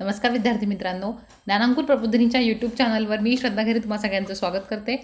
नमस्कार विद्यार्थी मित्रांनो. ज्ञानांकुर प्रबोधिनीच्या यूट्यूब चॅनलवर मी श्रद्धा घेरे तुम्हा सगळ्यांचं स्वागत करते.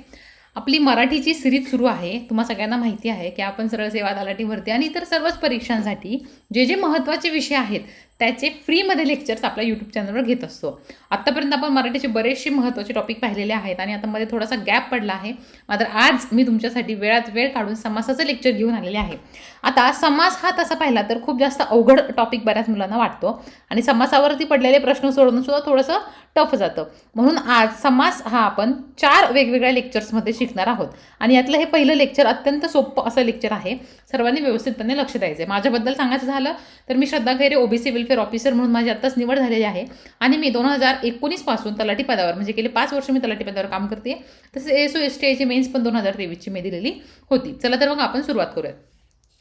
आपली मराठीची सिरीज सुरू आहे. तुम्हा सगळ्यांना माहिती आहे की आपण सरळ सेवा तलाठीवरती आणि इतर सर्वच परीक्षांसाठी जे जे महत्त्वाचे विषय आहेत त्याचे फ्रीमध्ये लेक्चर्स आपल्या यूट्यूब चॅनलवर घेत असतो. आत्तापर्यंत आपण मराठीचे बरेचसे महत्त्वाचे टॉपिक पाहिलेले आहेत आणि आता मध्ये थोडासा गॅप पडला आहे. मात्र आज मी तुमच्यासाठी वेळात वेळ काढून समासाचं लेक्चर घेऊन आलेले आहे. आता समास हा तसा पाहिला तर खूप जास्त अवघड टॉपिक बऱ्याच मुलांना वाटतो. आणि समासावरती पडलेले प्रश्न सोडवणं सुद्धा थोडंसं टफ जातं. म्हणून आज समास हा आपण चार वेगवेगळ्या लेक्चर्समध्ये शिकणार आहोत. आणि यातलं हे पहिलं लेक्चर अत्यंत सोपं असं लेक्चर आहे. सर्वांनी व्यवस्थितपणे लक्ष द्यायचं आहे माझ्याबद्दल सांगायचं झालं तर मी Shraddha Khaire OBC welfare officer म्हणून माझी आत्ताच निवड झालेली आहे. आणि मी दोन हजार एकोणीसपासून तलाठी पदावर म्हणजे गेले पाच वर्ष मी तलाठी पदावर काम करते तसेच एस ओ एस टी आयची मेन्स पण दोन हजार तेवीसची मी दिलेली होती. चला तर मग आपण सुरुवात करूयात.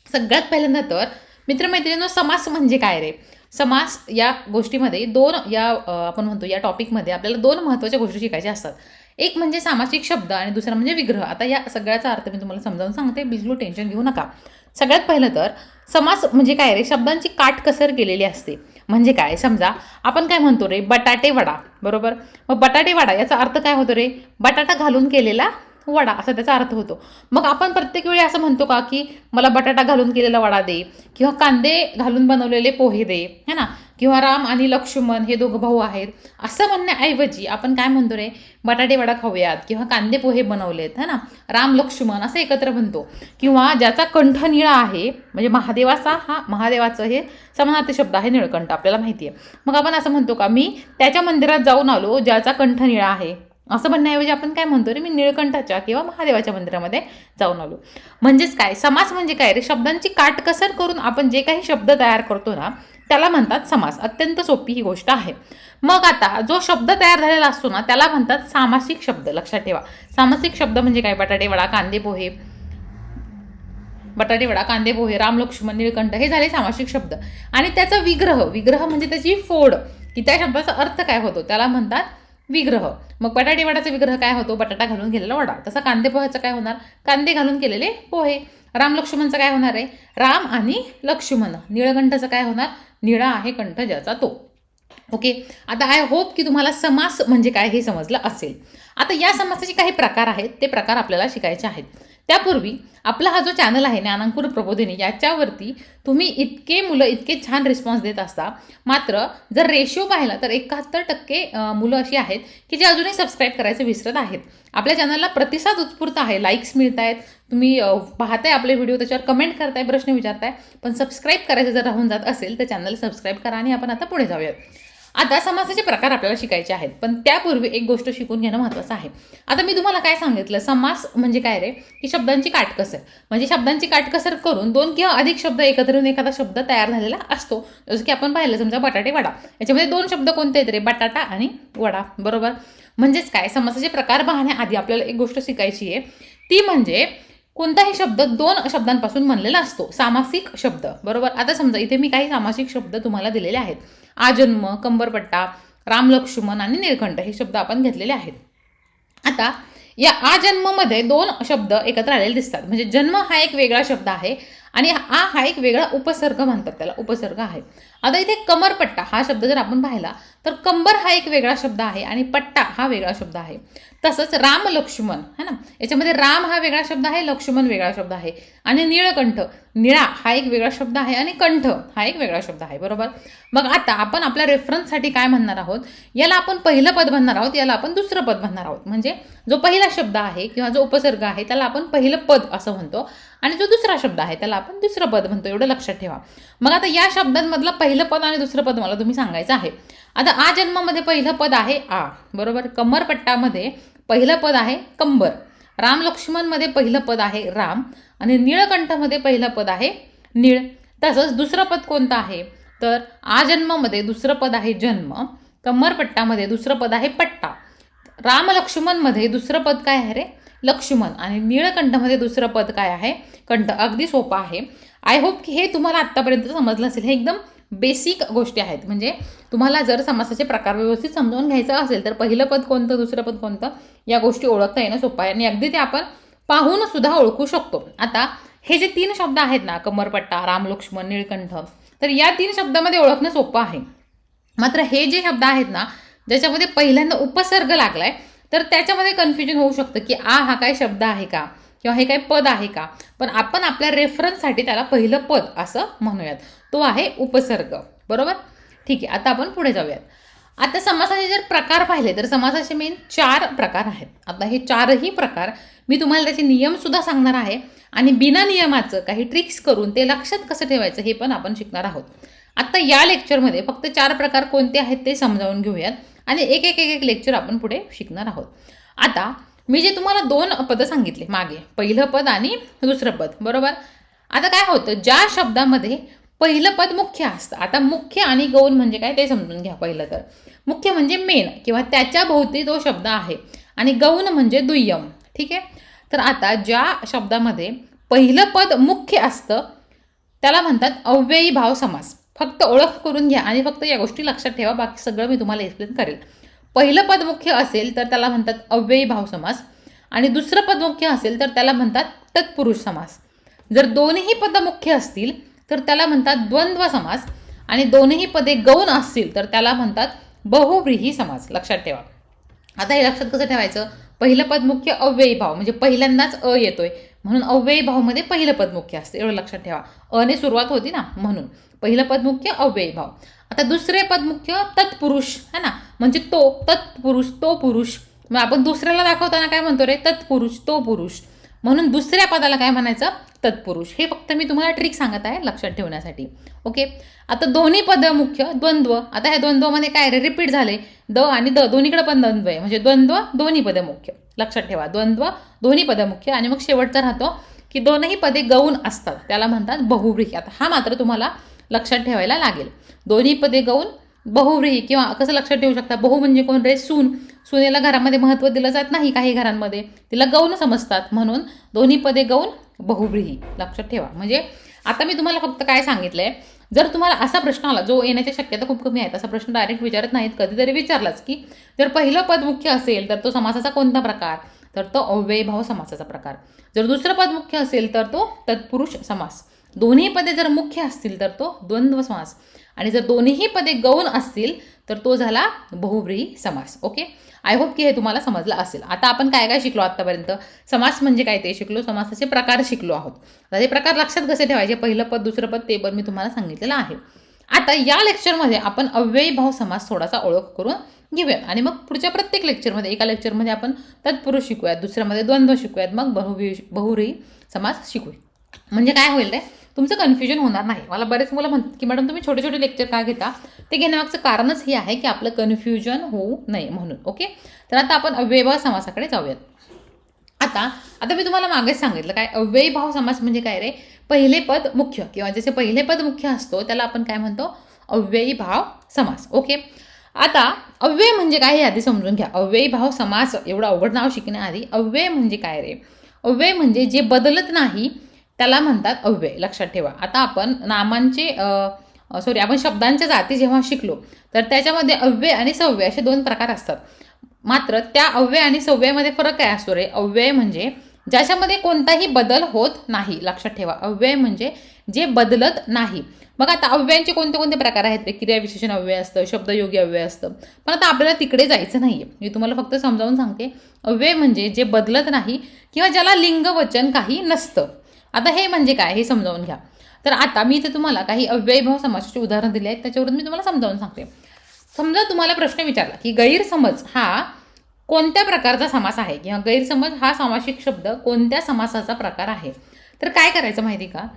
सगळ्यात पहिल्यांदा तर मित्रमैत्रिणींनो समास म्हणजे काय रे? समास या गोष्टीमध्ये दोन या आपण म्हणतो या टॉपिकमध्ये आपल्याला दोन महत्त्वाच्या गोष्टी शिकायच्या असतात. एक म्हणजे सामासिक शब्द आणि दुसरा म्हणजे विग्रह. आता या सगळ्याचा अर्थ मी तुम्हाला समजावून सांगते. बिलकुल टेन्शन घेऊ नका. सगळ्यात पहिलं तर समास म्हणजे काय रे? शब्दांची काटकसर केलेली असते. म्हणजे काय? समजा आपण काय म्हणतो रे? बटाटे वडा. बरोबर? मग बटाटे वडा याचा अर्थ काय होतो रे? बटाटा घालून केलेला वडा. असा त्याचा अर्थ होतो. मग आपण प्रत्येक वेळी असं म्हणतो का की मला बटाटा घालून केलेला वडा दे. किंवा कांदे घालून बनवलेले पोहे दे. है ना? किंवा राम आणि लक्ष्मण हे दोघं भाऊ आहेत असं म्हणण्याऐवजी आपण काय म्हणतो रे? बटाटे वडा खाऊयात किंवा कांदे पोहे बनवलेत है ना? राम लक्ष्मण असं एकत्र म्हणतो. किंवा ज्याचा कंठ निळा आहे म्हणजे महादेवाचा हा महादेवाचं हे समानार्थी शब्द आहे निळकंठ आपल्याला माहिती आहे मग आपण असं म्हणतो का मी त्याच्या मंदिरात जाऊन आलो ज्याचा कंठ निळा आहे. असं म्हणण्याऐवजी आपण काय म्हणतो रे मी निळकंठाच्या किंवा महादेवाच्या मंदिरामध्ये जाऊन आलो. म्हणजेच काय? समास म्हणजे काय रे? शब्दांची काटकसर करून आपण जे काही शब्द तयार करतो ना त्याला म्हणतात समास. अत्यंत सोपी ही गोष्ट आहे. मग आता जो शब्द तयार झालेला असतो ना त्याला म्हणतात सामासिक शब्द. लक्षात ठेवा. सामासिक शब्द म्हणजे काय? बटाटे वडा कांदे पोहे. बटाटे वडा कांदे पोहे राम लक्ष्मण निळकंठ हे झाले सामासिक शब्द. आणि त्याचा विग्रह विग्रह म्हणजे त्याची फोड. की त्या शब्दाचा अर्थ काय होतो? त्याला म्हणतात विग्रह. मग बटाटे वडाचा विग्रह काय होतो? बटाटा घालून केलेला वडा. तसा कांदे पोह्याचं काय होणार? कांदे घालून केलेले पोहे. राम लक्ष्मणचं काय होणार आहे? राम आणि लक्ष्मण. निळकंठाचं काय होणार? निळा आहे कंठ ज्याचा तो. ओके? आता आय होप की तुम्हाला समास म्हणजे काय हे समजलं असेल. आता या समासाचे काही प्रकार आहेत. ते प्रकार आपल्याला शिकायचे आहेत. त्यापूर्वी आपला हा जो चॅनल आहे ज्ञानांकुर प्रबोधिनी याच्यावरती तुम्ही इतके मुलं इतके छान रिस्पॉन्स देत असता. मात्र जर रेशिओ पाहिला तर एकाहत्तर टक्के मुलं अशी आहेत की जे अजूनही सबस्क्राईब करायचं विसरत आहेत. आपल्या चॅनलला प्रतिसाद उत्स्फूर्त आहे लाईक्स मिळत आहेत तुम्ही पाहताय आपले व्हिडिओ त्याच्यावर कमेंट करताय प्रश्न विचारताय. पण सबस्क्राईब करायचं जर राहून जात असेल तर चॅनल सबस्क्राईब करा आणि आपण आता पुढे जाऊयात. आता समासाचे प्रकार आपल्याला शिकायचे आहेत. पण त्यापूर्वी एक गोष्ट शिकून घेणं महत्त्वाचं आहे. आता मी तुम्हाला काय सांगितलं? समास म्हणजे काय रे? की शब्दांची काटकसर. म्हणजे शब्दांची काटकसर करून दोन किंवा अधिक शब्द एकत्र येऊन एखादा शब्द तयार झालेला असतो. जसं की आपण पाहिलं समजा बटाटे वडा. याच्यामध्ये दोन शब्द कोणते आहेत रे? बटाटा आणि वडा. बरोबर? म्हणजेच काय? समासाचे प्रकार पाहण्याआधी आपल्याला एक गोष्ट शिकायची आहे. ती म्हणजे कोणताही शब्द दोन शब्दांपासून बनलेला असतो. सामासिक शब्द. बरोबर? आता समजा इथे मी काही सामासिक शब्द तुम्हाला दिलेले आहेत. आजन्म कंबरपट्टा रामलक्ष्मण आणि निळकंठ हे शब्द आपण घेतलेले आहेत. आता या आजन्ममध्ये दोन शब्द एकत्र आलेले दिसतात. म्हणजे जन्म हा एक वेगळा शब्द आहे आणि आ हा एक वेगळा उपसर्ग म्हणतात त्याला उपसर्ग आहे. आता इथे कमरपट्टा हा शब्द जर आपण पाहिला तर कंबर हा एक वेगळा शब्द आहे आणि पट्टा हा वेगळा शब्द आहे. तसंच राम लक्ष्मण है ना? याच्यामध्ये राम हा वेगळा शब्द आहे लक्ष्मण वेगळा शब्द आहे. आणि निळकंठ निळा हा एक वेगळा शब्द आहे आणि कंठ हा एक वेगळा शब्द आहे बरोबर? मग आता आपण आपल्या रेफरन्ससाठी काय म्हणणार आहोत? याला आपण पहिलं पद म्हणणार आहोत याला आपण दुसरं पद म्हणणार आहोत. म्हणजे जो पहिला शब्द आहे किंवा जो उपसर्ग आहे त्याला आपण पहिलं पद असं म्हणतो. आणि जो दुसरा शब्द आहे त्याला आपण दुसरं पद म्हणतो. एवढं लक्षात ठेवा. मग आता या शब्दांमधलं पहिला पहिलं पद आणि दुसरं पद मला तुम्ही सांगायचं आहे. आता आ जन्मामध्ये पहिलं पद आहे आ बरोबर? कमरपट्टामध्ये पहिलं पद आहे कंबर. राम लक्ष्मणमध्ये पहिलं पद आहे राम आणि निळकंठमध्ये पहिलं पद आहे निळ. तसंच दुसरं पद कोणतं आहे? तर आ जन्मामध्ये दुसरं पद आहे जन्म कमरपट्टामध्ये दुसरं पद आहे पट्टा. राम लक्ष्मणमध्ये दुसरं पद काय आहे रे? लक्ष्मण आणि निळकंठमध्ये दुसरं पद काय आहे? कंठ. अगदी सोपं आहे. आय होप की हे तुम्हाला आत्तापर्यंत समजलं असेल. हे एकदम बेसिक गोष्टी आहेत. म्हणजे तुम्हाला जर समासाचे प्रकार व्यवस्थित समजावून घ्यायचं असेल तर पहिलं पद कोणतं दुसरं पद कोणतं या गोष्टी ओळखता येणं सोपं आहे. आणि अगदी ते आपण पाहून सुद्धा ओळखू शकतो. आता हे जे तीन शब्द आहेत ना कमरपट्टा राम लक्ष्मण निळकंठ तर या तीन शब्दामध्ये ओळखणं सोपं आहे. मात्र हे जे शब्द आहेत ना ज्याच्यामध्ये पहिल्यांदा उपसर्ग लागलाय तर त्याच्यामध्ये कन्फ्युजन होऊ शकतं की आ हा काय शब्द आहे का? किंवा हे काही पद आहे का? पण आपण आपल्या रेफरन्ससाठी त्याला पहिलं पद असं म्हणूयात. तो आहे उपसर्ग. बरोबर? ठीक आहे आता आपण पुढे जाऊयात. आता समासाचे जर प्रकार पाहिले तर समासाचे मेन चार प्रकार आहेत. आता हे चारही प्रकार मी तुम्हाला त्याचे नियमसुद्धा सांगणार आहे. आणि बिना नियमाचं काही ट्रिक्स करून ते लक्षात कसं ठेवायचं हे पण आपण शिकणार आहोत. आता या लेक्चरमध्ये फक्त चार प्रकार कोणते आहेत ते समजावून घेऊयात. आणि एक एक एक एक लेक्चर आपण पुढे शिकणार आहोत. आता मी जे तुम्हाला दोन पदं सांगितले मागे पहिलं पद आणि दुसरं पद बरोबर? आता काय होतं ज्या शब्दामध्ये पहिलं पद मुख्य असतं आता मुख्य आणि गौण म्हणजे काय ते समजून घ्या पहिलं तर. मुख्य म्हणजे मेन किंवा त्याच्या भोवती तो शब्द आहे आणि गौण म्हणजे दुय्यम ठीक आहे? तर आता ज्या शब्दामध्ये पहिलं पद मुख्य असतं त्याला म्हणतात अव्ययी भाव समास. फक्त ओळख करून घ्या आणि फक्त या गोष्टी लक्षात ठेवा बाकी सगळं मी तुम्हाला एक्सप्लेन करेल. पहिलं पद मुख्य असेल तर त्याला म्हणतात अव्ययी भाव समास. आणि दुसरं पद मुख्य असेल तर त्याला म्हणतात तत्पुरुष समास. जर दोन्ही पदं मुख्य असतील तर त्याला म्हणतात द्वंद्व समास. आणि दोन्ही पदे गौण असतील तर त्याला म्हणतात बहुव्रीही समास. लक्षात ठेवा. आता हे लक्षात कसं ठेवायचं? पहिलं पद मुख्य अव्ययी भाव म्हणजे पहिल्यांदाच अ येतोय. म्हणून अव्ययी भावमध्ये पहिलं पद मुख्य असतं. एवढं लक्षात ठेवा. अने सुरुवात होती ना म्हणून. पहिलं पद मुख्य अव्ययी भाव. आता दुसरे पद मुख्य तत्पुरुष है ना? म्हणजे तो तत्पुरुष तो पुरुष. मग आपण दुसऱ्याला दाखवताना काय म्हणतो रे? तत्पुरुष तो पुरुष. म्हणून दुसऱ्या पदाला काय म्हणायचं? तत्पुरुष. हे फक्त मी तुम्हाला ट्रिक सांगत आहे लक्षात ठेवण्यासाठी. ओके आता दोन्ही पद मुख्य द्वंद्व. आता ह्या द्वंद्वमध्ये काय रे? रिपीट झाले. द आणि द. दोन्हीकडे पण द्वंद्व आहे. म्हणजे द्वंद्व दोन्ही पद मुख्य. लक्षात ठेवा. द्वंद्व दोन्ही पद मुख्य. आणि मग शेवटचा राहतो की दोनही पदे गौण असतात. त्याला म्हणतात बहुव्रीही. आता हा मात्र तुम्हाला लक्षात ठेवायला लागेल. दोन्ही पदे गौण बहुव्रीही किंवा कसं लक्षात ठेवू शकता? बहु म्हणजे कोण? रे सून. सुनेला घरामध्ये महत्त्व दिलं जात नाही काही घरांमध्ये. तिला गौण समजतात. म्हणून दोन्ही पदे गौण बहुव्रीही. लक्षात ठेवा. म्हणजे आता मी तुम्हाला फक्त काय सांगितलं आहे जर तुम्हाला असा प्रश्न आला जो येण्याची शक्यता खूप कमी आहे तसा प्रश्न डायरेक्ट विचारत नाहीत कधीतरी विचारलाच की जर पहिलं पद मुख्य असेल तर तो समासाचा कोणता प्रकार? तर तो अव्ययभाव समासाचा प्रकार. जर दुसरं पद मुख्य असेल तर तो तत्पुरुष समास. दोन्ही पदे जर मुख्य असतील तर तो द्वंद्व समास. आणि जर दोन्हीही पदे गौण असतील तर तो झाला बहुव्रीही समास. ओके आय होप की हे तुम्हाला समजलं असेल. आता आपण काय काय शिकलो आत्तापर्यंत समास म्हणजे काय ते शिकलो समासाचे प्रकार शिकलो आहोत. आता हे प्रकार लक्षात कसे ठेवायचे? पहिलं पद दुसरं पद ते पण मी तुम्हाला सांगितलेलं आहे. आता या लेक्चरमध्ये आपण अव्ययी भाव समास थोडासा ओळख करून घेऊया. आणि मग पुढच्या प्रत्येक लेक्चरमध्ये एका लेक्चरमध्ये आपण तत्पुरुष शिकूयात दुसऱ्यामध्ये द्वंद्व शिकूयात मग बहुवी बहुरी समास शिकूया. म्हणजे काय होईल रे तुमचं कन्फ्युजन होणार नाही. मला बरेच मुलं म्हणतात की मॅडम तुम्ही छोटे छोटे लेक्चर का घेता? ते घेण्यामागचं कारणच हे आहे की आपलं कन्फ्युजन होऊ नये म्हणून ओके तर आता आपण अव्ययभाव समासाकडे जाऊयात. आता आता मी तुम्हाला मागेच सांगितलं काय अव्ययभाव समास म्हणजे काय रे? पहिले पद मुख्य किंवा जसे पहिले पद मुख्य असतो त्याला आपण काय म्हणतो? अव्ययी भाव समास ओके आता अव्यय म्हणजे काय हे आधी समजून घ्या. अव्ययी भाव समास एवढं अवघड नाव शिकण्याआधी अव्यय म्हणजे काय रे? अव्यय म्हणजे जे बदलत नाही त्याला म्हणतात अव्यय लक्षात ठेवा. आता आपण नामांचे सॉरी आपण शब्दांच्या जाती जेव्हा शिकलो तर त्याच्यामध्ये अव्यय आणि सव्यय असे दोन प्रकार असतात. मात्र त्या अव्यय आणि सव्ययमध्ये फरक काय असतो रे? अव्यय म्हणजे ज्याच्यामध्ये कोणताही बदल होत नाही. लक्षात ठेवा. अव्यय म्हणजे जे बदलत नाही. मग आता अव्ययांचे कोणते कोणते प्रकार आहेत? ते क्रियाविशेषण अव्यय असतं शब्दयोगी अव्यय असतं. पण आता आपल्याला तिकडे जायचं नाही आहे मी तुम्हाला फक्त समजावून सांगते. अव्यय म्हणजे जे बदलत नाही किंवा ज्याला लिंग वचन काही नसतं. आता हे म्हणजे काय? हे समजावून घ्या. तर आता मी इथे तुम्हाला काही अव्ययभाव समाजाचे उदाहरण दिले आहेत त्याच्यावरून मी तुम्हाला समजावून सांगते. समजा तुम्हाला प्रश्न विचारला की गैरसमज हा कोणत्या प्रकारचा समास आहे? किंवा गैरसमज हा सामासिक शब्द कोणत्या समासाचा प्रकार आहे? तर काय करायचं माहिती का?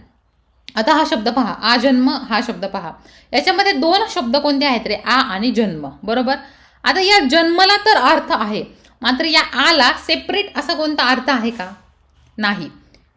आता हा शब्द पहा. आ जन्म हा शब्द पहा. याच्यामध्ये दोन शब्द कोणते आहेत रे? आ आणि जन्म. बरोबर? आता या जन्मला तर अर्थ आहे. मात्र या आला सेपरेट असा कोणता अर्थ आहे का? नाही.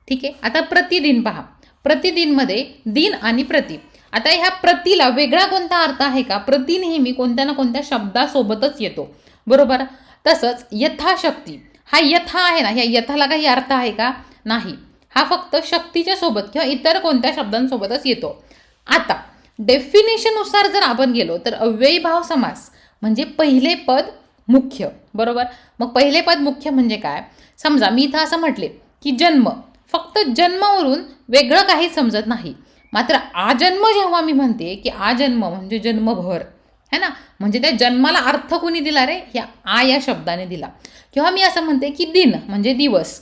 ठीक आहे? आता प्रतिदिन पहा. प्रतिदिनमध्ये दिन आणि प्रति आता ह्या प्रतीला वेगळा कोणता अर्थ आहे का? प्रति नेहमी कोणत्या ना कोणत्या शब्दासोबतच येतो. बरोबर? तसंच यथाशक्ती. हा यथा आहे ना ह्या यथाला काही अर्थ आहे का? नाही. हा फक्त शक्तीच्या सोबत किंवा इतर कोणत्या शब्दांसोबतच येतो. आता डेफिनेशननुसार जर आपण गेलो तर अव्ययीभाव समास म्हणजे पहिले पद मुख्य. बरोबर? मग पहिले पद मुख्य म्हणजे काय? समजा मी इथं असं म्हटले की जन्म. फक्त जन्मावरून वेगळं काही समजत नाही. मात्र आजन्म जेव्हा मी म्हणते की आजन्म म्हणजे जन्मभर है ना? म्हणजे त्या जन्माला अर्थ कोणी दिला रे? या आ या शब्दाने दिला. किंवा मी असं म्हणते की दिन म्हणजे दिवस.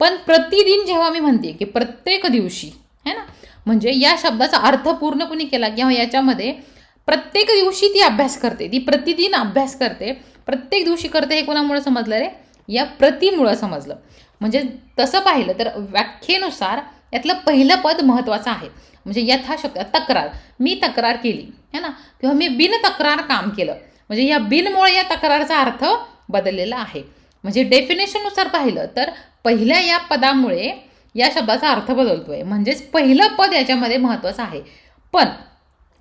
पण प्रतिदिन जेव्हा मी म्हणते की प्रत्येक दिवशी है ना? म्हणजे या शब्दाचा अर्थ पूर्ण कोणी केला? किंवा याच्यामध्ये प्रत्येक दिवशी ती अभ्यास करते ती प्रतिदिन अभ्यास करते प्रत्येक दिवशी करते हे कोणामुळे समजलं रे? या प्रतिमुळं समजलं. म्हणजे तसं पाहिलं तर व्याख्येनुसार यातलं पहिलं पद महत्त्वाचं आहे. म्हणजे यथाशक्ती तक्रार. मी तक्रार केली है ना? किंवा मी बिन तक्रार काम केलं. म्हणजे या बिनमुळे या तक्रारचा अर्थ बदललेला आहे. म्हणजे डेफिनेशननुसार पाहिलं तर पहिल्या या पदामुळे या शब्दाचा अर्थ बदलतोय. म्हणजेच पहिलं पद याच्यामध्ये महत्त्वाचं आहे. पण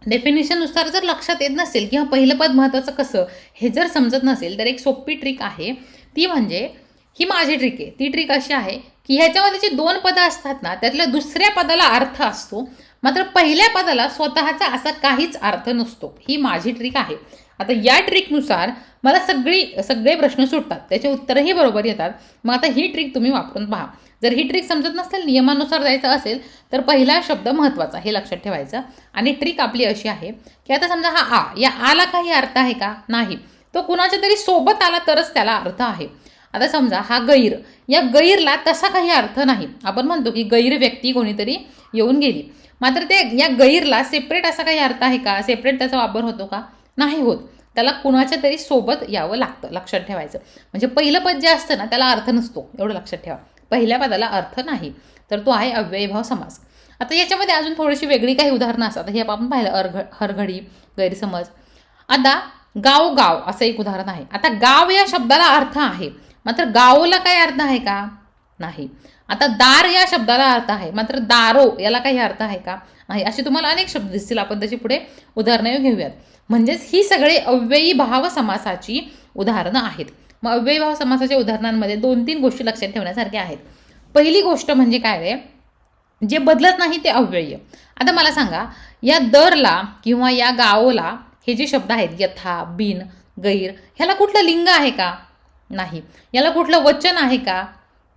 डेफिनेशननुसार जर लक्षात येत नसेल किंवा पहिलं पद महत्त्वाचं कसं हे जर समजत नसेल तर एक सोपी ट्रिक आहे. ती म्हणजे ही माझी ट्रिक आहे. ती ट्रिक अशी आहे की ह्याच्यामध्ये जे दोन पदं असतात ना त्यातल्या दुसऱ्या पदाला अर्थ असतो. मात्र पहिल्या पदाला स्वतःचा असा काहीच अर्थ नसतो. ही माझी ट्रिक आहे. आता या ट्रिकनुसार मला सगळी सगळे प्रश्न सुटतात. त्याचे उत्तरही बरोबर येतात. मग आता ही ट्रिक तुम्ही वापरून पहा. जर ही ट्रिक समजत नसेल नियमानुसार जायचं असेल तर पहिला शब्द महत्त्वाचा हे लक्षात ठेवायचं. आणि ट्रिक आपली अशी आहे की आता समजा हा आ या आला काही अर्थ आहे का? नाही. तो कुणाच्या तरी सोबत आला तरच त्याला अर्थ आहे. आता समजा हा गैर या गैरला तसा काही अर्थ नाही. आपण म्हणतो की गैर व्यक्ती कोणीतरी येऊन गेली. मात्र ते या गैरला सेपरेट असा काही अर्थ आहे का? सेपरेट त्याचा वापर होतो का? नाही होत. त्याला कुणाच्या तरी सोबत यावं लागतं लक्षात ठेवायचं. म्हणजे पहिलं पद जे असतं ना त्याला अर्थ नसतो. एवढं लक्षात ठेवा. पहिल्या पदाला अर्थ नाही. तर तो आहे अव्ययभाव समास. आता याच्यामध्ये अजून थोडीशी वेगळी काही उदाहरणं असतात. हे आपण पाहिलं अर्घ हरघडी गैरसमज. आता गाव गाव असं एक उदाहरण आहे. आता गाव या शब्दाला अर्थ आहे. मात्र गावला काय अर्थ आहे का? नाही. आता दार या शब्दाला अर्थ आहे. मात्र दारो याला काही अर्थ आहे का? नाही. असे तुम्हाला अनेक शब्द दिसतील. आपण त्याची पुढे उदाहरणं घेऊयात. म्हणजेच ही सगळे अव्ययी भाव समासाची उदाहरणं आहेत. मग अव्ययी भाव समासाच्या उदाहरणांमध्ये दोन तीन गोष्टी लक्षात ठेवण्यासारख्या आहेत. पहिली गोष्ट म्हणजे काय रे? जे बदलत नाही ते अव्यय. आता मला सांगा या दरला किंवा या गावला हे जे शब्द आहेत यथा बिन गैर ह्याला कुठलं लिंग आहे का? नाही. याला कुठलं वचन आहे का?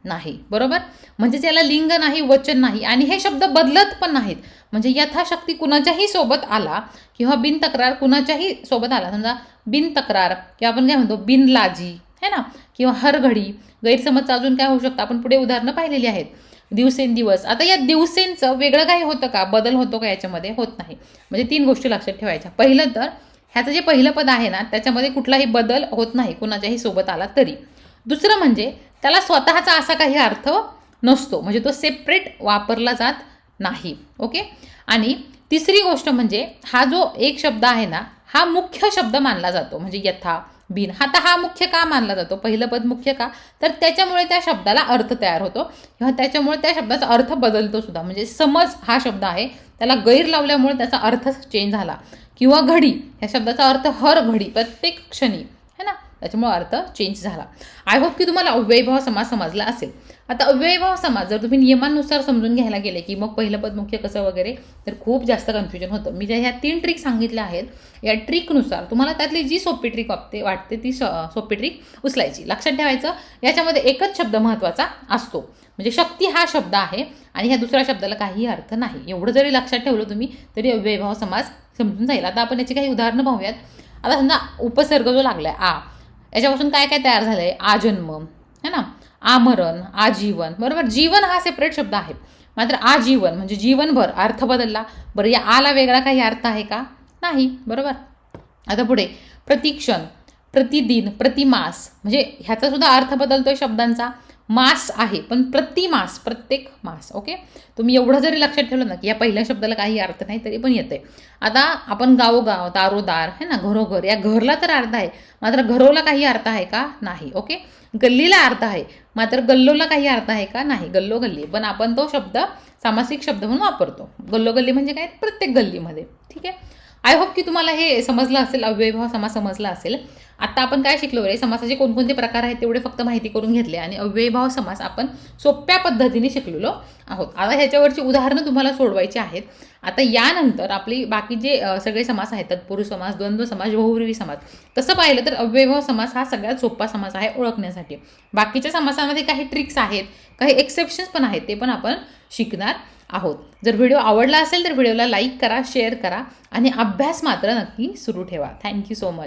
नाही. बरोबर? म्हणजेच याला लिंग नाही वचन नाही आणि हे शब्द बदलत पण नाहीत. म्हणजे यथाशक्ती कुणाच्याही सोबत आला किंवा बिन तक्रार कुणाच्याही सोबत आला. समजा बिन तक्रार किंवा आपण काय म्हणतो बिन लाजी है ना? किंवा हरघडी गैरसमजचं अजून काय होऊ शकतं? आपण पुढे उदाहरणं पाहिलेली आहेत. दिवसेंदिवस. आता या दिवसेंचं वेगळं काही होतं का? बदल होतो का याच्यामध्ये? होत नाही. म्हणजे तीन गोष्टी लक्षात ठेवायच्या. पहिलं तर ह्याचं जे पहिलं पद आहे ना त्याच्यामध्ये कुठलाही बदल होत नाही. कुणाच्याही सोबत आला तरी. दुसरं म्हणजे त्याला स्वतःचा असा काही अर्थ नसतो. म्हणजे तो सेपरेट वापरला जात नाही. ओके? आणि तिसरी गोष्ट म्हणजे हा जो एक शब्द आहे ना हा मुख्य शब्द मानला जातो. म्हणजे यथा बिन. आता हा मुख्य का मानला जातो? पहिलं पद मुख्य का? तर त्याच्यामुळे त्या शब्दाला अर्थ तयार होतो. किंवा त्याच्यामुळे त्या शब्दाचा अर्थ बदलतो सुद्धा. म्हणजे समज हा शब्द आहे त्याला गैर लावल्यामुळे त्याचा अर्थ चेंज झाला. किंवा घडी ह्या शब्दाचा अर्थ हर घडी प्रत्येक क्षणी. है ना? त्याच्यामुळे अर्थ चेंज झाला. आय होप की तुम्हाला अव्ययभाव समाज समजला असेल. आता अव्ययभाव समाज जर तुम्ही नियमानुसार समजून घ्यायला गेले की मग पहिलं पद मुख्य कसं वगैरे तर खूप जास्त कन्फ्युजन होतं. मी ज्या ह्या तीन ट्रिक सांगितल्या आहेत या ट्रिकनुसार तुम्हाला त्यातली जी सोपी ट्रिक वाटते वाटते ती सोपी ट्रिक उचलायची. लक्षात ठेवायचं याच्यामध्ये एकच शब्द महत्त्वाचा असतो. म्हणजे शक्ती हा शब्द आहे आणि ह्या दुसऱ्या शब्दाला काही अर्थ नाही. एवढं जरी लक्षात ठेवलं तुम्ही तरी अव्ययभाव समाज समजून जाईल. आता आपण याची काही उदाहरणं पाहूयात. आता समजा उपसर्ग जो लागला आहे आ याच्यापासून काय काय तयार झालं आहे आजन्म है ना? आमरण आजीवन बरोबर? जीवन हा सेपरेट शब्द आहे. मात्र आजीवन म्हणजे जीवनभर अर्थ बदलला. बरं या आला वेगळा काही अर्थ आहे का? नाही बरोबर? आता पुढे. प्रतिक्षण प्रतिदिन प्रतिमास म्हणजे ह्याचा सुद्धा अर्थ बदलतोय शब्दांचा. मास आहे पण प्रतिमास प्रत्येक मास ओके? तुम्ही एवढं जरी लक्षात ठेवलं ना की या पहिल्या शब्दाला काही अर्थ नाही तरी पण येते आता आपण गावोगाव दारोदार है ना घरोघर या घरला तर अर्थ आहे मात्र घरोला काही अर्थ आहे का? नाही ओके? गल्लीला अर्थ आहे मात्र गल्लोला काही अर्थ आहे का? नाही गल्लो गल्ली पण आपण तो शब्द सामासिक शब्द म्हणून वापरतो. गल्लो गल्ली म्हणजे काय? प्रत्येक गल्लीमध्ये ठीक आहे? आय होप की तुम्हाला हे समजलं असेल अव्ययभाव समाज समजला असेल. आता आपण काय शिकलो रे? समासाचे कोणकोणते प्रकार आहेत तेवढे फक्त माहिती करून घेतले आणि अव्ययभाव समास आपण सोप्या पद्धतीने शिकलेलो आहोत. आता ह्याच्यावरची उदाहरणं तुम्हाला सोडवायची आहेत. आता यानंतर आपली बाकी जे सगळे समास आहेत तत्पुरुष समास द्वंद्व समास बहुब्रीवी समास तसं पाहिलं तर अव्ययभाव समास हा सगळ्यात सोपा समास आहे ओळखण्यासाठी. बाकीच्या समासामध्ये काही ट्रिक्स आहेत काही एक्सेप्शन्स पण आहेत ते पण आपण शिकणार आहोत. जर व्हिडिओ आवडला असेल तर व्हिडिओला लाईक करा शेअर करा आणि अभ्यास मात्र नक्की सुरू ठेवा. Thank you so much